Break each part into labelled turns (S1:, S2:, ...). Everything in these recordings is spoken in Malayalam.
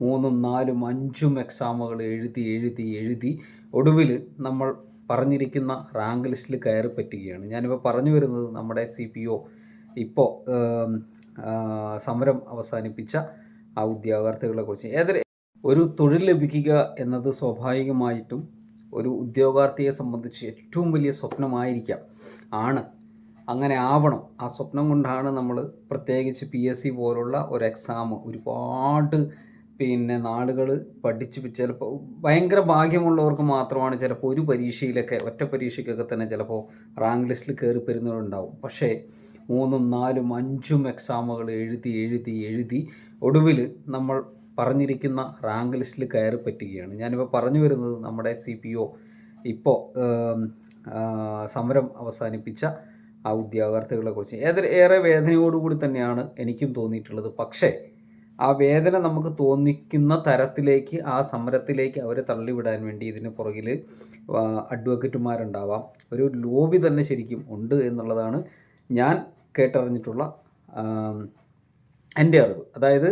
S1: മൂന്നും നാലും അഞ്ചും എക്സാമുകൾ എഴുതി എഴുതി എഴുതി ഒടുവിൽ നമ്മൾ പറഞ്ഞിരിക്കുന്ന റാങ്ക് ലിസ്റ്റിൽ കയറി പറ്റുകയാണ് ഞാനിപ്പോൾ പറഞ്ഞു വരുന്നത് നമ്മുടെ സി പി ഒ ഇപ്പോൾ സമരം അവസാനിപ്പിച്ച ആ ഉദ്യോഗാർത്ഥികളെ കുറിച്ച്. ഏതൊരു ഒരു തൊഴിൽ ലഭിക്കുക എന്നത് സ്വാഭാവികമായിട്ടും ഒരു ഉദ്യോഗാർത്ഥിയെ സംബന്ധിച്ച് ഏറ്റവും വലിയ സ്വപ്നമായിരിക്കാം. ആണ്. അങ്ങനെ ആവണം. ആ സ്വപ്നം കൊണ്ടാണ് നമ്മൾ പ്രത്യേകിച്ച് പി എസ് സി പോലുള്ള ഒരു എക്സാം ഒരുപാട് പിന്നെ നാളുകൾ പഠിച്ച് ചിലപ്പോൾ ഭയങ്കര ഭാഗ്യമുള്ളവർക്ക് മാത്രമാണ് ചിലപ്പോൾ ഒരു പരീക്ഷയിലൊക്കെ ഒറ്റ പരീക്ഷയ്ക്കൊക്കെ തന്നെ ചിലപ്പോൾ റാങ്ക് ലിസ്റ്റിൽ കയറി പെരുന്നവരുണ്ടാവും. പക്ഷേ മൂന്നും നാലും അഞ്ചും എക്സാമുകൾ എഴുതി എഴുതി എഴുതി ഒടുവിൽ നമ്മൾ പറഞ്ഞിരിക്കുന്ന റാങ്ക് ലിസ്റ്റിൽ കയറി പറ്റുകയാണ്. ഞാനിപ്പോൾ പറഞ്ഞു വരുന്നത് നമ്മുടെ സി പി ഒ ഇപ്പോൾ സമരം അവസാനിപ്പിച്ച ആ ഉദ്യോഗാർത്ഥികളെ കുറിച്ച്. ഏറെ വേദനയോടുകൂടി തന്നെയാണ് എനിക്കും തോന്നിയിട്ടുള്ളത്. പക്ഷേ ആ വേദന നമുക്ക് തോന്നിക്കുന്ന തരത്തിലേക്ക് ആ സമരത്തിലേക്ക് അവരെ തള്ളിവിടാൻ വേണ്ടി ഇതിന് പുറകിൽ അഡ്വക്കേറ്റുമാരുണ്ടാവാം. ഒരു ലോബി തന്നെ ശരിക്കും ഉണ്ട് എന്നുള്ളതാണ് ഞാൻ കേട്ടറിഞ്ഞിട്ടുള്ള എന്റെ അറിവ്. അതായത്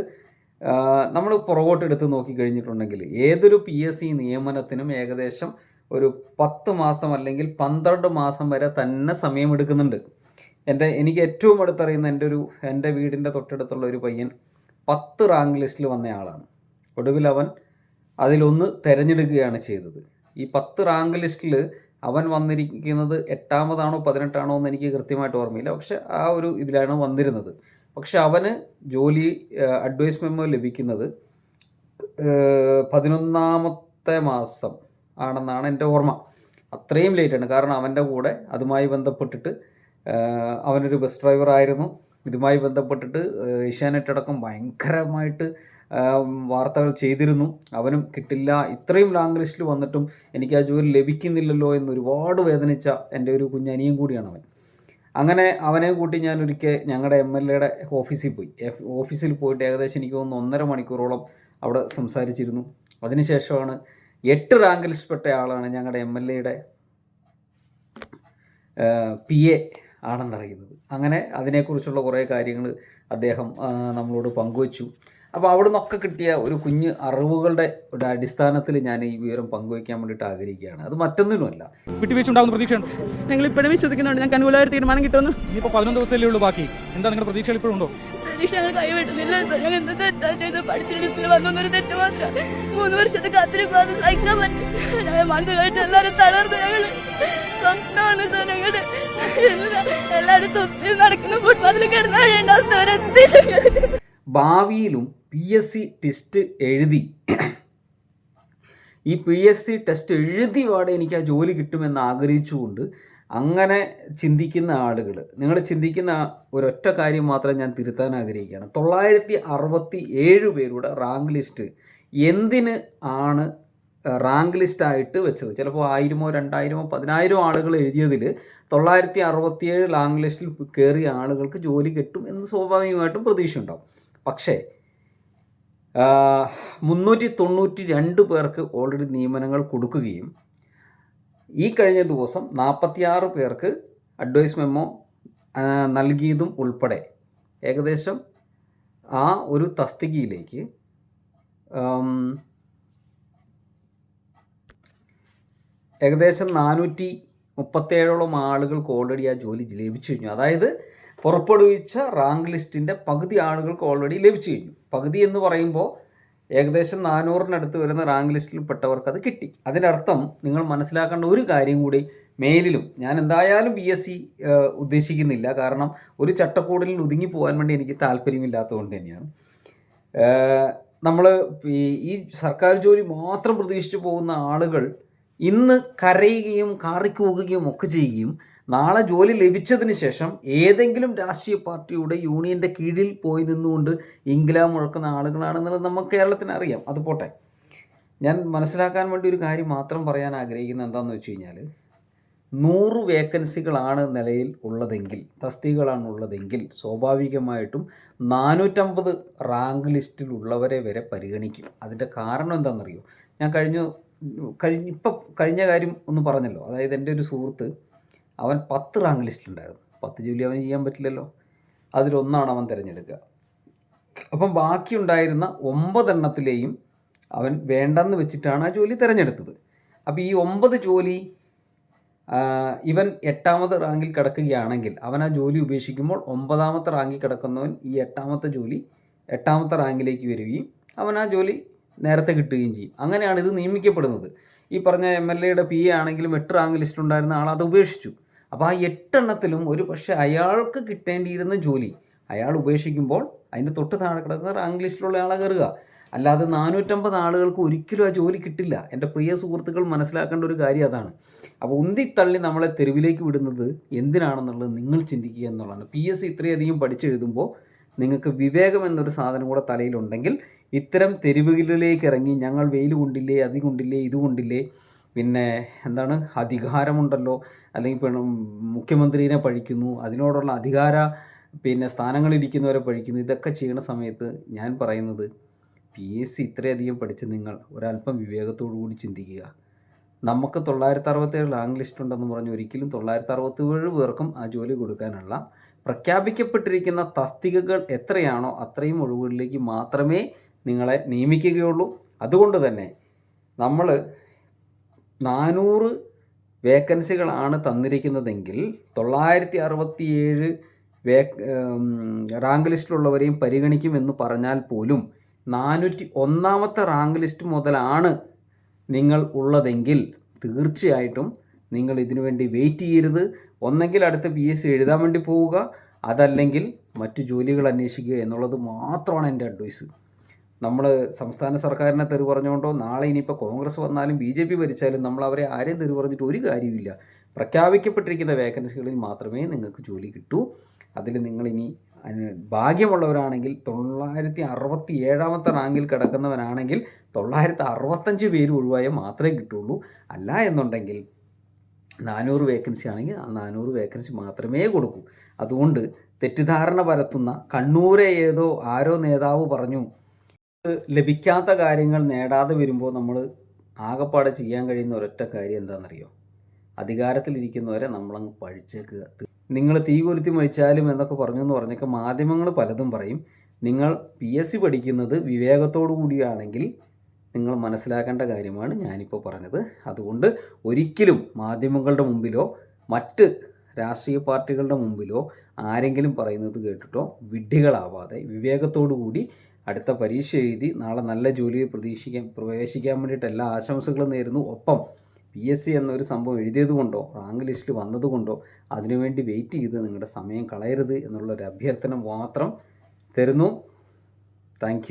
S1: നമ്മൾ പുറകോട്ട് എടുത്ത് നോക്കിക്കഴിഞ്ഞിട്ടുണ്ടെങ്കിൽ ഏതൊരു പി എസ് സി നിയമനത്തിനും ഏകദേശം ഒരു പത്ത് മാസം അല്ലെങ്കിൽ പന്ത്രണ്ട് മാസം വരെ തന്നെ സമയമെടുക്കുന്നുണ്ട്. എന്റെ എനിക്ക് ഏറ്റവും അടുത്തറിയുന്ന എന്റെ ഒരു എന്റെ വീടിന്റെ തൊട്ടടുത്തുള്ള ഒരു പയ്യൻ പത്ത് റാങ്ക് ലിസ്റ്റിൽ വന്ന ആളാണ് ഒടുവിൽ അവൻ അതിലൊന്ന് തിരഞ്ഞെടുക്കുകയാണ് ചെയ്തത്. ഈ പത്ത് റാങ്ക് ലിസ്റ്റിൽ അവൻ വന്നിരിക്കുന്നത് എട്ടാമതാണോ പതിനെട്ടാണോ എന്ന് എനിക്ക് കൃത്യമായിട്ട് ഓർമ്മയില്ല. പക്ഷെ ആ ഒരു ഇതിലാണ് വന്നിരുന്നത്. പക്ഷെ അവന് ജോലി അഡ്വൈസ് മെമ്മോ ലഭിക്കുന്നത് പതിനൊന്നാമത്തെ മാസം ആണെന്നാണ് എന്റെ ഓർമ്മ. അത്രയും ലേറ്റാണ്. കാരണം അവന്റെ കൂടെ അതുമായി ബന്ധപ്പെട്ടിട്ട് അവനൊരു ബസ് ഡ്രൈവർ ആയിരുന്നു ഇതുമായി ബന്ധപ്പെട്ടിട്ട് ഏഷ്യാനെറ്റ് അടക്കം ഭയങ്കരമായിട്ട് വാർത്തകൾ ചെയ്തിരുന്നു. അവനും കിട്ടില്ല. ഇത്രയും ലാങ് ലിസ്റ്റിൽ വന്നിട്ടും എനിക്ക് ആ ജോലി ലഭിക്കുന്നില്ലല്ലോ എന്ന് ഒരുപാട് വേദനിച്ച എന്റെ ഒരു കുഞ്ഞനിയും കൂടിയാണ് അവൻ. അങ്ങനെ അവനെ കൂട്ടി ഞാൻ ഒരിക്കൽ ഞങ്ങളുടെ എം എൽ എയുടെ ഓഫീസിൽ പോയി. ഓഫീസിൽ പോയിട്ട് ഏകദേശം എനിക്ക് തോന്നുന്നു ഒന്നര മണിക്കൂറോളം അവിടെ സംസാരിച്ചിരുന്നു. അതിനുശേഷമാണ് എട്ട് റാങ്ക് ലിസ്റ്റ്പ്പെട്ട ആളാണ് ഞങ്ങളുടെ എം എൽ എയുടെ പി എ ആണെന്നറിയുന്നത്. അങ്ങനെ അതിനെക്കുറിച്ചുള്ള കുറേ കാര്യങ്ങൾ അദ്ദേഹം നമ്മളോട് പങ്കുവച്ചു. അപ്പോൾ അവിടെ നിന്നൊക്കെ കിട്ടിയ ഒരു കുഞ്ഞ് അറിവുകളുടെ ഒരു അടിസ്ഥാനത്തിൽ ഞാൻ ഈ വിവരം പങ്കുവയ്ക്കാൻ വേണ്ടിയിട്ട് ആഗ്രഹിക്കുകയാണ്. അത് മറ്റൊന്നിനുമല്ല.
S2: വിട്ടുവീഴ്ച ഉണ്ടാകുന്ന പ്രതീക്ഷയുണ്ട്.
S3: ഞങ്ങൾ ഇപ്പോഴും വിശ്വസിക്കുന്നുണ്ട്. ഞങ്ങൾക്ക് അനുകൂലമായ ഒരു തീരുമാനം കിട്ടുമെന്ന്.
S2: ഇനിയിപ്പോൾ പതിനൊന്ന് ദിവസമല്ലേ ഉള്ളൂ ബാക്കി. എന്താ നിങ്ങളുടെ പ്രതീക്ഷകൾ ഇപ്പോഴും
S4: പരീക്ഷ ഞങ്ങൾ കൈവിട്ടുന്നില്ല ഞങ്ങൾ എന്ത് തെറ്റാ ചെയ്ത് പഠിച്ചിടത്തിൽ വന്നൊരു തെറ്റ് മാത്രം. മൂന്ന് വർഷത്തെ കാത്തിരിപ്പ് സഹിക്കാൻ പറ്റും. ഞങ്ങൾ കഴിച്ച് എല്ലാവരും തളർന്നു. ഞങ്ങൾ സ്വപ്നമാണ് സാർ ഞങ്ങളുടെ എല്ലാവരും തൊപ്പി നടക്കുന്ന ഫുട്പാത്തിൽ കിടന്നു കഴിയേണ്ട അവസ്ഥ വരെ എത്തിയില്ല
S1: ഭാവിയിലും പി എസ് സി ടെസ്റ്റ് എഴുതി. ഈ പി എസ് സി ടെസ്റ്റ് എഴുതി പാടെ എനിക്ക് ആ ജോലി കിട്ടുമെന്ന് ആഗ്രഹിച്ചുകൊണ്ട് അങ്ങനെ ചിന്തിക്കുന്ന ആളുകൾ നിങ്ങൾ ചിന്തിക്കുന്ന ഒരൊറ്റ കാര്യം മാത്രം ഞാൻ തിരുത്താൻ ആഗ്രഹിക്കുകയാണ്. തൊള്ളായിരത്തി അറുപത്തി ഏഴ് പേരുടെ റാങ്ക് ലിസ്റ്റ് എന്തിന് ആണ് റാങ്ക് ലിസ്റ്റായിട്ട് വെച്ചത്? ചിലപ്പോൾ ആയിരമോ രണ്ടായിരമോ പതിനായിരമോ ആളുകൾ എഴുതിയതിൽ തൊള്ളായിരത്തി അറുപത്തിയേഴ് റാങ്ക് ലിസ്റ്റിൽ കയറിയ ആളുകൾക്ക് ജോലി കിട്ടും എന്ന് സ്വാഭാവികമായിട്ടും പ്രതീക്ഷയുണ്ടാവും. പക്ഷേ മുന്നൂറ്റി തൊണ്ണൂറ്റി രണ്ട് പേർക്ക് ഓൾറെഡി നിയമനങ്ങൾ കൊടുക്കുകയും ഈ കഴിഞ്ഞ ദിവസം നാൽപ്പത്തിയാറ് പേർക്ക് അഡ്വൈസ് മെമ്മോ നൽകിയതും ഉൾപ്പെടെ ഏകദേശം ആ ഒരു തസ്തികയിലേക്ക് ഏകദേശം നാനൂറ്റി മുപ്പത്തേഴോളം ആളുകൾക്ക് ഓൾറെഡി ആ ജോലി ലഭിച്ചു കഴിഞ്ഞു. അതായത് പുറപ്പെടുവിച്ച റാങ്ക് ലിസ്റ്റിന്റെ പകുതി ആളുകൾക്ക് ഓൾറെഡി ലഭിച്ചു കഴിഞ്ഞു. പകുതി എന്ന് പറയുമ്പോൾ ഏകദേശം നാനൂറിനടുത്ത് വരുന്ന റാങ്ക് ലിസ്റ്റിൽ പെട്ടവർക്ക് അത് കിട്ടി. അതിന്റെ അർത്ഥം നിങ്ങൾ മനസ്സിലാക്കേണ്ട ഒരു കാര്യം കൂടി മേലിലും ഞാൻ എന്തായാലും ബി എസ് സി ഉദ്ദേശിക്കുന്നില്ല. കാരണം ഒരു ചട്ടക്കൂടിൽ ഒതുങ്ങി പോകാൻ വേണ്ടി എനിക്ക് താല്പര്യമില്ലാത്തതുകൊണ്ട് തന്നെയാണ്. നമ്മൾ ഈ സർക്കാർ ജോലി മാത്രം പ്രതീക്ഷിച്ചു പോകുന്ന ആളുകൾ ഇന്ന് കരയുകയും കാറിക്കൂകുകയും ഒക്കെ ചെയ്യുകയും നാളെ ജോലി ലഭിച്ചതിന് ശേഷം ഏതെങ്കിലും രാഷ്ട്രീയ പാർട്ടിയുടെ യൂണിയന്റെ കീഴിൽ പോയി നിന്നുകൊണ്ട് ഇംഗ്ലാം മുഴക്കുന്ന ആളുകളാണെന്നുള്ളത് നമുക്ക് കേരളത്തിന് അറിയാം. അത് പോട്ടെ. ഞാൻ മനസ്സിലാക്കാൻ വേണ്ടി ഒരു കാര്യം മാത്രം പറയാൻ ആഗ്രഹിക്കുന്നത് എന്താണെന്ന് വെച്ച് കഴിഞ്ഞാൽ നൂറ് വേക്കൻസികളാണ് നിലയിൽ ഉള്ളതെങ്കിൽ തസ്തികളാണ് ഉള്ളതെങ്കിൽ സ്വാഭാവികമായിട്ടും നാനൂറ്റമ്പത് റാങ്ക് ലിസ്റ്റിലുള്ളവരെ വരെ പരിഗണിക്കും. അതിന്റെ കാരണം എന്താണെന്നറിയോ? ഞാൻ കഴിഞ്ഞ കഴിഞ്ഞ ഇപ്പം കഴിഞ്ഞ കാര്യം ഒന്ന് പറഞ്ഞല്ലോ. അതായത് എന്റെ ഒരു സുഹൃത്ത് അവൻ പത്ത് റാങ്ക് ലിസ്റ്റിലുണ്ടായിരുന്നു. പത്ത് ജോലി അവന് ചെയ്യാൻ പറ്റില്ലല്ലോ. അതിലൊന്നാണ് അവൻ തിരഞ്ഞെടുക്കുക. അപ്പം ബാക്കിയുണ്ടായിരുന്ന ഒമ്പതെണ്ണത്തിലെയും അവൻ വേണ്ടെന്ന് വെച്ചിട്ടാണ് ആ ജോലി തിരഞ്ഞെടുത്തത്. അപ്പോൾ ഈ ഒമ്പത് ജോലി ഇവൻ എട്ടാമത് റാങ്കിൽ കിടക്കുകയാണെങ്കിൽ അവൻ ആ ജോലി ഉപേക്ഷിക്കുമ്പോൾ ഒമ്പതാമത്തെ റാങ്കിൽ കിടക്കുന്നവൻ ഈ എട്ടാമത്തെ ജോലി എട്ടാമത്തെ റാങ്കിലേക്ക് വരികയും അവൻ ആ ജോലി നേരത്തെ കിട്ടുകയും ചെയ്യും. അങ്ങനെയാണ് ഇത് നിയമിക്കപ്പെടുന്നത്. ഈ പറഞ്ഞ എം എൽ എയുടെ പി എ ആണെങ്കിലും എട്ട് റാങ്ക് ലിസ്റ്റിലുണ്ടായിരുന്ന ആൾ അത് ഉപേക്ഷിച്ചു. അപ്പോൾ ആ എട്ടെണ്ണത്തിലും ഒരു പക്ഷേ അയാൾക്ക് കിട്ടേണ്ടിയിരുന്ന ജോലി അയാൾ ഉപേക്ഷിക്കുമ്പോൾ അതിന്റെ തൊട്ട് താഴെ കിടക്കുന്ന റാങ്ക് ലിസ്റ്റിലുള്ള ആളെ കയറുക. അല്ലാതെ നാനൂറ്റമ്പത് ആളുകൾക്ക് ഒരിക്കലും ആ ജോലി കിട്ടില്ല. എന്റെ പ്രിയ സുഹൃത്തുക്കൾ മനസ്സിലാക്കേണ്ട ഒരു കാര്യം അതാണ്. അപ്പോൾ ഉന്തിത്തള്ളി നമ്മളെ തെരുവിലേക്ക് വിടുന്നത് എന്തിനാണെന്നുള്ളത് നിങ്ങൾ ചിന്തിക്കുക എന്നുള്ളതാണ്. പി എസ് സി ഇത്രയധികം പഠിച്ചെഴുതുമ്പോൾ നിങ്ങൾക്ക് വിവേകം എന്നൊരു സാധനം കൂടെ തലയിലുണ്ടെങ്കിൽ ഇത്തരം തെരുവുകളിലേക്ക് ഇറങ്ങി ഞങ്ങൾ വെയിൽ കൊണ്ടില്ലേ അത് കൊണ്ടില്ലേ ഇത് കൊണ്ടില്ലേ പിന്നെ എന്താണ്? അധികാരമുണ്ടല്ലോ. അല്ലെങ്കിൽ മുഖ്യമന്ത്രിനെ പഴിക്കുന്നു. അതിനോടുള്ള അധികാര പിന്നെ സ്ഥാനങ്ങളിരിക്കുന്നവരെ പഴിക്കുന്നു. ഇതൊക്കെ ചെയ്യുന്ന സമയത്ത് ഞാൻ പറയുന്നത് പി. എസ്. സി. ഇത്രയധികം പഠിച്ച നിങ്ങൾ ഒരല്പം വിവേകത്തോടു കൂടി ചിന്തിക്കുക. നമുക്ക് തൊള്ളായിരത്തി അറുപത്തേഴ് ലാങ് ലിസ്റ്റ് ഉണ്ടെന്ന് പറഞ്ഞ് ഒരിക്കലും തൊള്ളായിരത്തി അറുപത്തേഴ് പേർക്കും ആ ജോലി കൊടുക്കാനുള്ള പ്രഖ്യാപിക്കപ്പെട്ടിരിക്കുന്ന തസ്തികകൾ എത്രയാണോ അത്രയും ഒഴിവുകളിലേക്ക് മാത്രമേ നിങ്ങളെ നിയമിക്കുകയുള്ളൂ. അതുകൊണ്ട് തന്നെ നമ്മൾ നാനൂറ് വേക്കൻസികളാണ് തന്നിരിക്കുന്നതെങ്കിൽ തൊള്ളായിരത്തി അറുപത്തിയേഴ് വേ റാങ്ക് ലിസ്റ്റിലുള്ളവരെയും പരിഗണിക്കുമെന്ന് പറഞ്ഞാൽ പോലും നാനൂറ്റി ഒന്നാമത്തെ റാങ്ക് ലിസ്റ്റ് മുതലാണ് നിങ്ങൾ ഉള്ളതെങ്കിൽ തീർച്ചയായിട്ടും നിങ്ങൾ ഇതിനു വേണ്ടി വെയിറ്റ് ചെയ്യരുത്. ഒന്നെങ്കിൽ അടുത്ത പി എസ് സി എഴുതാൻ വേണ്ടി പോവുക അതല്ലെങ്കിൽ മറ്റു ജോലികൾ അന്വേഷിക്കുക എന്നുള്ളത് മാത്രമാണ് എന്റെ അഡ്വൈസ്. നമ്മൾ സംസ്ഥാന സർക്കാരിനെ തെറി പറഞ്ഞുകൊണ്ടോ നാളെ ഇനിയിപ്പോൾ കോൺഗ്രസ് വന്നാലും ബി ജെ പി ഭരിച്ചാലും നമ്മൾ അവരെ ആരെയും തെറി പറഞ്ഞിട്ട് ഒരു കാര്യമില്ല പ്രഖ്യാപിക്കപ്പെട്ടിരിക്കുന്ന വേക്കൻസികളിൽ മാത്രമേ നിങ്ങൾക്ക് ജോലി കിട്ടൂ. അതിൽ നിങ്ങളിനി ഭാഗ്യമുള്ളവരാണെങ്കിൽ തൊള്ളായിരത്തി അറുപത്തി ഏഴാമത്തെ റാങ്കിൽ കിടക്കുന്നവനാണെങ്കിൽ തൊള്ളായിരത്തി അറുപത്തഞ്ച് പേര് ഒഴിവായാൽ മാത്രമേ കിട്ടുള്ളൂ. അല്ല എന്നുണ്ടെങ്കിൽ നാനൂറ് വേക്കൻസി ആണെങ്കിൽ ആ നാനൂറ് വേക്കൻസി മാത്രമേ കൊടുക്കൂ. അതുകൊണ്ട് തെറ്റിദ്ധാരണ പരത്തുന്ന കണ്ണൂരെ ഏതോ ആരോ നേതാവ് പറഞ്ഞു ലഭിക്കാത്ത കാര്യങ്ങൾ നേടാതെ വരുമ്പോൾ നമ്മൾ ആകെപ്പാടെ ചെയ്യാൻ കഴിയുന്ന ഒരൊറ്റ കാര്യം എന്താണെന്നറിയോ? അധികാരത്തിലിരിക്കുന്നവരെ നമ്മളങ്ങ് പഴിച്ചേക്കുക. നിങ്ങൾ തീ കൊലുത്തി മരിച്ചാലും എന്നൊക്കെ പറഞ്ഞു എന്ന് പറഞ്ഞൊക്കെ മാധ്യമങ്ങൾ പലതും പറയും. നിങ്ങൾ പി എസ് സി പഠിക്കുന്നത് വിവേകത്തോടു കൂടിയാണെങ്കിൽ നിങ്ങൾ മനസ്സിലാക്കേണ്ട കാര്യമാണ് ഞാനിപ്പോൾ പറഞ്ഞത്. അതുകൊണ്ട് ഒരിക്കലും മാധ്യമങ്ങളുടെ മുമ്പിലോ മറ്റ് രാഷ്ട്രീയ പാർട്ടികളുടെ മുമ്പിലോ ആരെങ്കിലും പറയുന്നത് കേട്ടിട്ടോ വിഡ്ഢികളാവാതെ വിവേകത്തോടു കൂടി അടുത്ത പരീക്ഷ എഴുതി നാളെ നല്ല ജോലിയിൽ പ്രതീക്ഷിക്കാൻ പ്രവേശിക്കാൻ വേണ്ടിയിട്ട് എല്ലാ ആശംസകളും നേരുന്നു. ഒപ്പം പി എസ് സി എന്നൊരു സംഭവം എഴുതിയതുകൊണ്ടോ റാങ്ക് ലിസ്റ്റിൽ വന്നതുകൊണ്ടോ അതിനുവേണ്ടി വെയിറ്റ് ചെയ്ത് നിങ്ങളുടെ സമയം കളയരുത് എന്നുള്ളൊരു അഭ്യർത്ഥന മാത്രം തരുന്നു. താങ്ക്